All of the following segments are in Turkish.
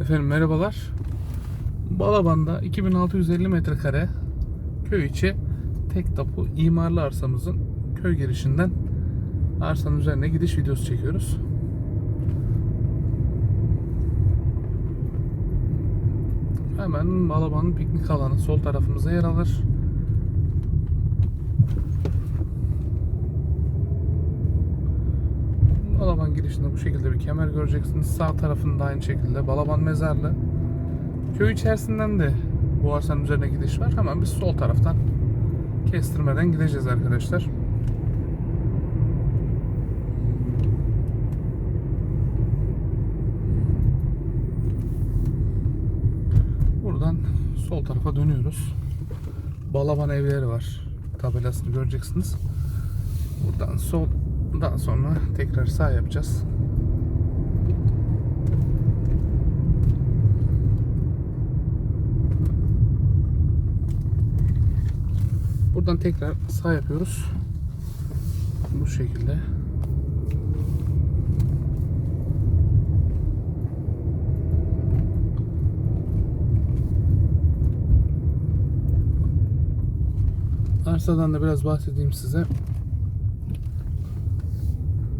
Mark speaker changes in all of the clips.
Speaker 1: Efendim merhabalar. Balaban'da 2650 metrekare köy içi tek tapu imarlı arsamızın köy girişinden arsanın üzerine gidiş videosu çekiyoruz. Hemen Balaban'ın piknik alanı sol tarafımıza yer alır. Balaban girişinde bu şekilde bir kemer göreceksiniz. Sağ tarafında aynı şekilde Balaban mezarlı. Köy içerisinden de bu arsanın üzerine gidiş var. Hemen biz sol taraftan kestirmeden gideceğiz arkadaşlar. Buradan sol tarafa dönüyoruz. Balaban evleri var. Tabelasını göreceksiniz. Buradan sol daha sonra tekrar sağ yapacağız. Buradan tekrar sağ yapıyoruz. Bu şekilde. Arsadan da biraz bahsedeyim size.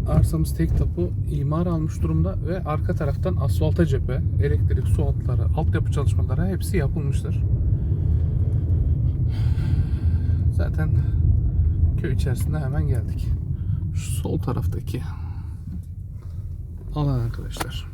Speaker 1: Arsamız tek tapu imar almış durumda ve arka taraftan asfalta cephe, elektrik, su hatları, altyapı çalışmaları hepsi yapılmıştır. Zaten köy içerisinde hemen geldik. Şu sol taraftaki alan arkadaşlar.